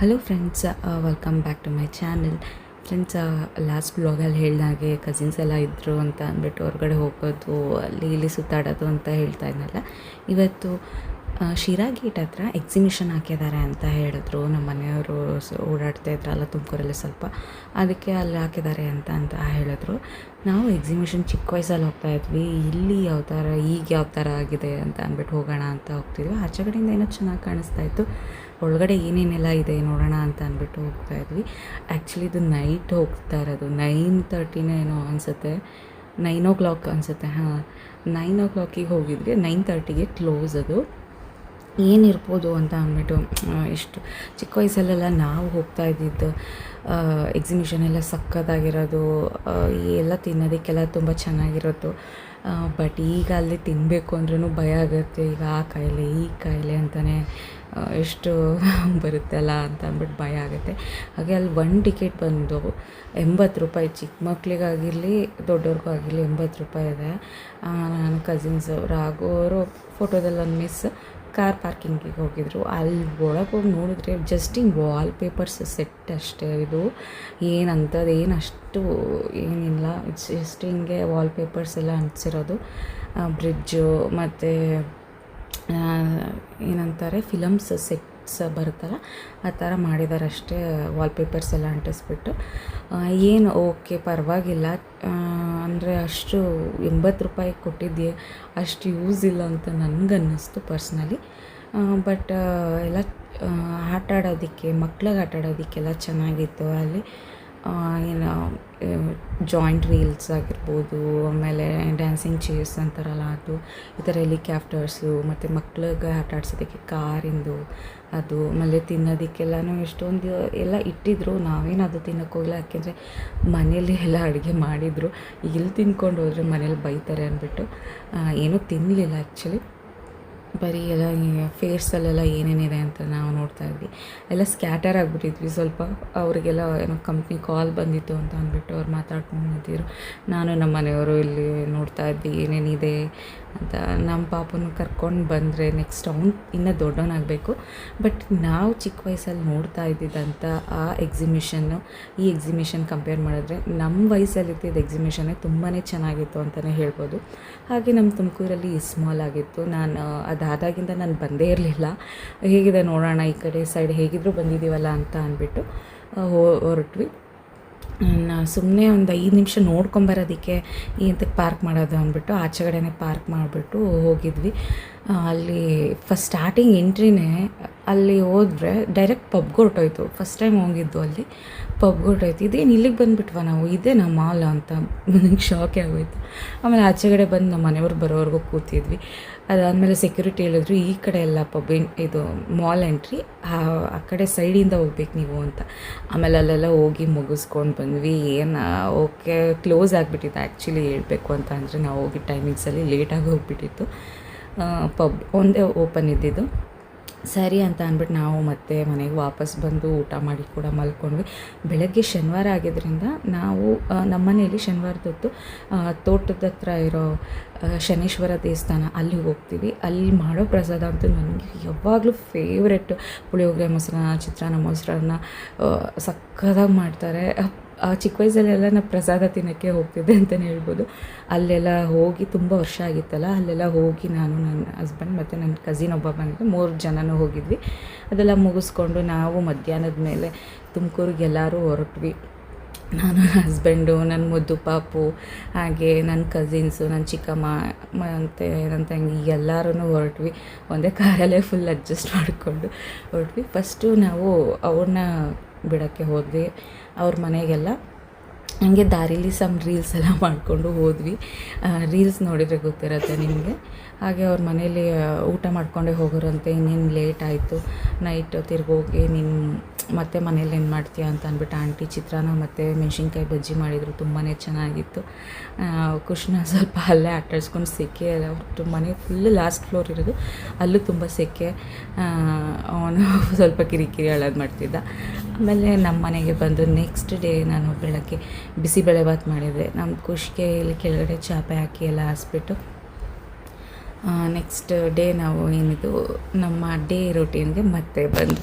Hello friends welcome back to my channel friends last ಬ್ಲಾಗಲ್ಲಿ ಹೇಳ್ದಾಗೆ cousins ಎಲ್ಲ ಇದ್ದರು ಅಂತ ಅಂದ್ಬಿಟ್ಟು ಹೊರಗಡೆ ಹೋಗೋದು, ಅಲ್ಲಿ ಇಲ್ಲಿ ಸುತ್ತಾಡೋದು ಅಂತ ಹೇಳ್ತಾ ಇದ್ನಲ್ಲ. ಇವತ್ತು ಶಿರಾ ಗೇಟ್ ಹತ್ರ ಎಕ್ಸಿಬಿಷನ್ ಹಾಕಿದ್ದಾರೆ ಅಂತ ಹೇಳಿದ್ರು. ನಮ್ಮ ಮನೆಯವರು ಓಡಾಡ್ತಾ ಇದ್ರಲ್ಲ ತುಮಕೂರಲ್ಲಿ ಸ್ವಲ್ಪ ಅದಕ್ಕೆ ಅಲ್ಲಿ ಹಾಕಿದ್ದಾರೆ ಅಂತ ಅಂತ ಹೇಳಿದ್ರು. ನಾವು ಎಕ್ಸಿಬಿಷನ್ ಚಿಕ್ಕ ವಯಸ್ಸಲ್ಲಿ ಹೋಗ್ತಾ ಇದ್ವಿ. ಇಲ್ಲಿ ಯಾವ ಥರ, ಈಗ ಯಾವ ಥರ ಆಗಿದೆ ಅಂತ ಅಂದ್ಬಿಟ್ಟು ಹೋಗೋಣ ಅಂತ ಹೋಗ್ತಿದ್ವಿ. ಆಚೆ ಕಡೆಯಿಂದ ಏನೋ ಚೆನ್ನಾಗಿ ಕಾಣಿಸ್ತಾ ಇತ್ತು. ಒಳಗಡೆ ಏನೇನೆಲ್ಲ ಇದೆ ನೋಡೋಣ ಅಂತ ಅಂದ್ಬಿಟ್ಟು ಹೋಗ್ತಾ ಇದ್ವಿ. ಆ್ಯಕ್ಚುಲಿ ಇದು ನೈಟ್ ಹೋಗ್ತಾ ಇರೋದು. ನೈನ್ ತರ್ಟಿನೇ ಏನೋ ಅನಿಸುತ್ತೆ. ನೈನ್ ಓ ಕ್ಲಾಕ್ ಅನಿಸುತ್ತೆ. ಹಾಂ ನೈನ್ ಓ ಕ್ಲಾಕಿಗೆ ಹೋಗಿದ್ವಿ. ನೈನ್ ತರ್ಟಿಗೆ ಕ್ಲೋಸ್ ಅದು. ಏನಿರ್ಬೋದು ಅಂತ ಅಂದ್ಬಿಟ್ಟು ಇಷ್ಟು ಚಿಕ್ಕ ವಯಸ್ಸಲ್ಲೆಲ್ಲ ನಾವು ಹೋಗ್ತಾ ಇದ್ದಿದ್ದು ಎಕ್ಸಿಬಿಷನ್ ಎಲ್ಲ ಸಕ್ಕತ್ತಾಗಿರೋದು ಎಲ್ಲ ತಿನ್ನೋದಕ್ಕೆಲ್ಲ ತುಂಬ ಚೆನ್ನಾಗಿರೋದು. ಬಟ್ ಈಗ ಅಲ್ಲಿ ತಿನ್ನಬೇಕು ಅಂದ್ರೂ ಭಯ ಆಗುತ್ತೆ. ಈಗ ಆ ಕಾಯಿಲೆ, ಈ ಕಾಯಿಲೆ ಅಂತಲೇ ಎಷ್ಟು ಬರುತ್ತಲ್ಲ ಅಂತ ಅಂದ್ಬಿಟ್ಟು ಭಯ ಆಗುತ್ತೆ. ಹಾಗೆ ಅಲ್ಲಿ ಒನ್ ಟಿಕೆಟ್ ಬಂದು ಎಂಬತ್ತು ರೂಪಾಯಿ, ಚಿಕ್ಕ ಮಕ್ಕಳಿಗಾಗಿರಲಿ ದೊಡ್ಡವ್ರಿಗೂ ಆಗಿರಲಿ ಎಂಬತ್ತು ರೂಪಾಯಿ ಇದೆ. ನನ್ನ ಕಸಿನ್ಸ್ ಅವರು, ಆಗೋರು ಫೋಟೋದಲ್ಲಿ ಒಂದು ಮಿಸ್ ಕಾರ್ ಪಾರ್ಕಿಂಗಿಗೆ ಹೋಗಿದ್ರು. ಅಲ್ಲಿ ಒಳಗೆ ಹೋಗಿ ನೋಡಿದ್ರೆ ಜಸ್ಟ್ ಹಿಂಗೆ ವಾಲ್ ಪೇಪರ್ಸ್ ಸೆಟ್ ಅಷ್ಟೇ ಇದು. ಏನಂಥದ್ದು ಏನು ಅಷ್ಟು ಏನಿಲ್ಲ. ಇಟ್ಸ್ ಜಸ್ಟ್ ಹಿಂಗೆ ವಾಲ್ ಪೇಪರ್ಸ್ ಎಲ್ಲ ಅಂಟಿಸಿರೋದು. ಬ್ರಿಡ್ಜು ಮತ್ತು ಏನಂತಾರೆ ಫಿಲಮ್ಸ್ ಸೆಟ್ಸ್ ಬರುತ್ತಲ್ಲ, ಆ ಥರ ಮಾಡಿದ್ದಾರೆ ಅಷ್ಟೇ ವಾಲ್ಪೇಪರ್ಸ್ ಎಲ್ಲ ಅಂಟಿಸ್ಬಿಟ್ಟು. ಏನು? ಓಕೆ, ಪರವಾಗಿಲ್ಲ. ಅಂದರೆ ಅಷ್ಟು ಎಂಬತ್ತು ರೂಪಾಯಿ ಕೊಟ್ಟಿದ್ದೆ ಅಷ್ಟು ಯೂಸ್ ಇಲ್ಲ ಅಂತ ನನಗನ್ನಿಸ್ತು ಪರ್ಸ್ನಲಿ ಬಟ್ ಎಲ್ಲ ಆಟ ಆಡೋದಕ್ಕೆ ಮಕ್ಳಿಗೆ ಆಟ ಆಡೋದಕ್ಕೆಲ್ಲ ಚೆನ್ನಾಗಿತ್ತು ಅಲ್ಲಿ. ಏನು ಜಾಯಿಂಟ್ ವೀಲ್ಸ್ ಆಗಿರ್ಬೋದು, ಆಮೇಲೆ ಡ್ಯಾನ್ಸಿಂಗ್ ಚೇರ್ಸ್ ಅಂತಾರಲ್ಲ ಅದು, ಈ ಥರ ಹೆಲಿಕ್ಯಾಪ್ಟರ್ಸು ಮತ್ತು ಮಕ್ಳಿಗೆ ಆಟ ಆಡ್ಸೋದಕ್ಕೆ ಕಾರಿಂದು ಅದು, ಆಮೇಲೆ ತಿನ್ನೋದಕ್ಕೆಲ್ಲನೂ ಎಷ್ಟೊಂದು, ಎಲ್ಲ ಇಟ್ಟಿದ್ರು, ನಾವೇನು ಅದು ತಿನ್ನೋಕ್ಕೆ ಹೋಗಿಲ್ಲ, ಯಾಕೆಂದರೆ ಮನೇಲಿ ಎಲ್ಲ ಅಡುಗೆ ಮಾಡಿದರು, ಇಲ್ಲಿ ತಿನ್ಕೊಂಡು ಹೋದರೆ ಮನೇಲಿ ಬೈತಾರೆ ಅಂದ್ಬಿಟ್ಟು ಏನೂ ತಿನ್ನಲಿಲ್ಲ ಆ್ಯಕ್ಚುಲಿ ಬರೀ ಎಲ್ಲ ಫೇರ್ಸಲ್ಲೆಲ್ಲ ಏನೇನಿದೆ ಅಂತ ನಾವು ನೋಡ್ತಾ ಇದ್ವಿ. ಎಲ್ಲ ಸ್ಕ್ಯಾಟರ್ ಆಗಿಬಿಟ್ಟಿದ್ವಿ. ಸ್ವಲ್ಪ ಅವರಿಗೆಲ್ಲ ಏನೋ ಕಂಪ್ನಿ ಕಾಲ್ ಬಂದಿತ್ತು ಅಂತ ಅಂದ್ಬಿಟ್ಟು ಅವ್ರು ಮಾತಾಡ್ಕೊಂಡು ನಿಂತಿದ್ರು ನಾನು ನಮ್ಮ ಮನೆಯವರು ಇಲ್ಲಿ ನೋಡ್ತಾ ಇದ್ವಿ, ಏನೇನಿದೆ ಅಂತ. ನಮ್ಮ ಪಾಪನ ಕರ್ಕೊಂಡು ಬಂದರೆ ನೆಕ್ಸ್ಟ್ ಅವ್ನು ಇನ್ನೂ ದೊಡ್ಡವನಾಗಬೇಕು. ಬಟ್ ನಾವು ಚಿಕ್ಕ ವಯಸ್ಸಲ್ಲಿ ನೋಡ್ತಾ ಇದ್ದಿದ್ದಂಥ ಆ ಎಕ್ಸಿಮಿಷನ್ನು ಈ ಎಕ್ಸಿಬಿಷನ್ ಕಂಪೇರ್ ಮಾಡಿದ್ರೆ ನಮ್ಮ ವಯಸ್ಸಲ್ಲಿದ್ದಿದ್ದು ಎಕ್ಸಿಬಿಷನ್ನೇ ತುಂಬಾ ಚೆನ್ನಾಗಿತ್ತು ಅಂತಲೇ ಹೇಳ್ಬೋದು. ಹಾಗೆ ನಮ್ಮ ತುಮಕೂರಲ್ಲಿ ಇಸ್ಮಾಲ್ ಆಗಿತ್ತು. ನಾನು ಅದಾದಾಗಿಂದ ನಾನು ಬಂದೇ ಇರಲಿಲ್ಲ. ಹೇಗಿದೆ ನೋಡೋಣ, ಈ ಕಡೆ ಸೈಡ್ ಹೇಗಿದ್ರೂ ಬಂದಿದ್ದೀವಲ್ಲ ಅಂತ ಅಂದ್ಬಿಟ್ಟು ಹೊರಟ್ವಿ. ಸುಮ್ಮನೆ ಒಂದು ಐದು ನಿಮಿಷ ನೋಡ್ಕೊಂಬರೋದಕ್ಕೆ ಎಂತಕ್ಕೆ ಪಾರ್ಕ್ ಮಾಡೋದು ಅಂದ್ಬಿಟ್ಟು ಆಚೆ ಕಡೆನೇ ಪಾರ್ಕ್ ಮಾಡಿಬಿಟ್ಟು ಹೋಗಿದ್ವಿ. ಅಲ್ಲಿ ಫಸ್ಟ್ ಸ್ಟಾರ್ಟಿಂಗ್ ಎಂಟ್ರಿನೇ ಅಲ್ಲಿ ಹೋದರೆ ಡೈರೆಕ್ಟ್ ಪಬ್ಗೆ ಹೊರಟೋಯ್ತು ಫಸ್ಟ್ ಟೈಮ್ ಹೋಗಿದ್ದು ಅಲ್ಲಿ. ಪಬ್ಗೆ ಆಯ್ತು ಇದೇನು ಇಲ್ಲಿಗೆ ಬಂದುಬಿಟ್ವ ನಾವು? ಇದೇ ನಮ್ಮ ಮಾಲ್ ಅಂತ. ನನಗೆ ಶಾಕೇ ಆಗೋಯ್ತು. ಆಮೇಲೆ ಆಚೆಗಡೆ ಬಂದು ನಮ್ಮ ಮನೆಯವ್ರು ಬರೋವರೆಗೂ ಕೂತಿದ್ವಿ. ಅದಾದಮೇಲೆ ಸೆಕ್ಯೂರಿಟಿ ಹೇಳಿದ್ರು, ಈ ಕಡೆ ಎಲ್ಲ ಪಬ್ ಇದು ಮಾಲ್ ಎಂಟ್ರಿ, ಆ ಕಡೆ ಸೈಡಿಂದ ಹೋಗ್ಬೇಕು ನೀವು ಅಂತ. ಆಮೇಲೆ ಅಲ್ಲೆಲ್ಲ ಹೋಗಿ ಮುಗಿಸ್ಕೊಂಡು ಬಂದ್ವಿ. ಏನು, ಓಕೆ, ಕ್ಲೋಸ್ ಆಗಿಬಿಟ್ಟಿತ್ತು ಆ್ಯಕ್ಚುಲಿ ಹೇಳಬೇಕು ಅಂತ ಅಂದರೆ ನಾವು ಹೋಗಿ ಟೈಮಿಂಗ್ಸಲ್ಲಿ ಲೇಟಾಗಿ ಹೋಗ್ಬಿಟ್ಟಿತ್ತು. ಪಬ್ ಒಂದೇ ಓಪನ್ ಇದ್ದಿದ್ದು. ಸರಿ ಅಂತ ಅಂದ್ಬಿಟ್ಟು ನಾವು ಮತ್ತೆ ಮನೆಗೆ ವಾಪಸ್ ಬಂದು ಊಟ ಮಾಡಿ ಕೂಡ ಮಲ್ಕೊಂಡ್ವಿ. ಬೆಳಗ್ಗೆ ಶನಿವಾರ ಆಗಿದ್ದರಿಂದ ನಾವು ನಮ್ಮ ಮನೆಯಲ್ಲಿ ಶನಿವಾರದೊತ್ತು ತೋಟದ ಹತ್ರ ಇರೋ ಶನೀಶ್ವರ ದೇವಸ್ಥಾನ ಅಲ್ಲಿ ಹೋಗ್ತೀವಿ. ಅಲ್ಲಿ ಮಾಡೋ ಪ್ರಸಾದ ಅಂತೂ ನನಗೆ ಯಾವಾಗಲೂ ಫೇವ್ರೆಟ್ ಪುಳಿಯೋಗರೆ, ಮೊಸರನ್ನ, ಚಿತ್ರಾನ್ನ, ಮೊಸರನ್ನ ಸಕ್ಕದಾಗಿ ಮಾಡ್ತಾರೆ. ಚಿಕ್ಕ ವಯಸ್ಸಲ್ಲೆಲ್ಲ ನಾವು ಪ್ರಸಾದ ತಿನ್ನೋಕ್ಕೆ ಹೋಗ್ತಿದ್ದೆ ಅಂತಲೇ ಹೇಳ್ಬೋದು. ಅಲ್ಲೆಲ್ಲ ಹೋಗಿ ತುಂಬ ವರ್ಷ ಆಗಿತ್ತಲ್ಲ, ಅಲ್ಲೆಲ್ಲ ಹೋಗಿ ನಾನು ನನ್ನ ಹಸ್ಬೆಂಡ್ ಮತ್ತು ನನ್ನ ಕಸಿನ್ ಒಬ್ಬ ಬಂದಿದ್ದು, ಮೂರು ಜನನೂ ಹೋಗಿದ್ವಿ. ಅದೆಲ್ಲ ಮುಗಿಸ್ಕೊಂಡು ನಾವು ಮಧ್ಯಾಹ್ನದ ಮೇಲೆ ತುಮಕೂರಿಗೆ ಎಲ್ಲರೂ ಹೊರಟ್ವಿ. ನಾನು ನನ್ನ ಹಸ್ಬೆಂಡು ನನ್ನ ಮುದ್ದು ಪಾಪು, ಹಾಗೆ ನನ್ನ ಕಸಿನ್ಸು ನನ್ನ ಚಿಕ್ಕಮ್ಮ ಮತ್ತು ನನ್ನ ತಂಗಿ ಎಲ್ಲರೂ ಹೊರಟ್ವಿ. ಒಂದೇ ಕಾರಲ್ಲೇ ಫುಲ್ ಅಡ್ಜಸ್ಟ್ ಮಾಡಿಕೊಂಡು ಹೊರಟ್ವಿ. ಫಸ್ಟು ನಾವು ಅವ್ರನ್ನ ಬಿಡೋಕ್ಕೆ ಹೋದ್ವಿ. ಅವ್ರ ಮನೆಗೆಲ್ಲ ಹಂಗೆ ದಾರಿಲಿ ಸಮ್ ರೀಲ್ಸ್ ಎಲ್ಲ ಮಾಡಿಕೊಂಡು ಹೋದ್ವಿ. ರೀಲ್ಸ್ ನೋಡಿದರೆ ಗೊತ್ತಿರುತ್ತೆ ನಿಮಗೆ. ಹಾಗೆ ಅವ್ರ ಮನೇಲಿ ಊಟ ಮಾಡ್ಕೊಂಡೇ ಹೋಗೋರಂತೆ, ಇನ್ನೇನು ಲೇಟ್ ಆಯಿತು. ನೈಟ್ ತಿರ್ಗೋಗಿ ನೀನು ಮತ್ತೆ ಮನೇಲಿ ಏನು ಮಾಡ್ತೀಯ ಅಂತ ಅಂದ್ಬಿಟ್ಟು ಆಂಟಿ ಚಿತ್ರಾನ್ನ ಮತ್ತು ಮೆಣಸಿನ್ಕಾಯಿ ಬಜ್ಜಿ ಮಾಡಿದರು ತುಂಬಾ ಚೆನ್ನಾಗಿತ್ತು. ಕೃಷ್ಣ ಸ್ವಲ್ಪ ಅಲ್ಲೇ ಆಟಾಡ್ಸ್ಕೊಂಡು ಸೆಕೆ, ಅವ್ರ ಮನೆ ಫುಲ್ ಲಾಸ್ಟ್ ಫ್ಲೋರ್ ಇರೋದು. ಅಲ್ಲೂ ತುಂಬ ಸೆಕೆ. ಅವನು ಸ್ವಲ್ಪ ಕಿರಿಕಿರಿ ಅಳೋದು ಮಾಡ್ತಿದ್ದ. ಆಮೇಲೆ ನಮ್ಮ ಮನೆಗೆ ಬಂದು ನೆಕ್ಸ್ಟ್ ಡೇ ನಾನು ಬೆಳಗ್ಗೆ ಬಿಸಿಬೇಳೆಭಾತ್ ಮಾಡಿದೆ. ನಮ್ಮ ಖುಷಿಗೆ ಇಲ್ಲಿ ಕೆಳಗಡೆ ಚಾಪೆ ಹಾಕಿ ಎಲ್ಲ ಹಾಸ್ಬಿಟ್ಟು ನೆಕ್ಸ್ಟ್ ಡೇ ನಾವು ಏನಿದು, ನಮ್ಮ ಡೇ ರೊಟೀನ್ಗೆ ಮತ್ತೆ ಬಂದ್ವಿ.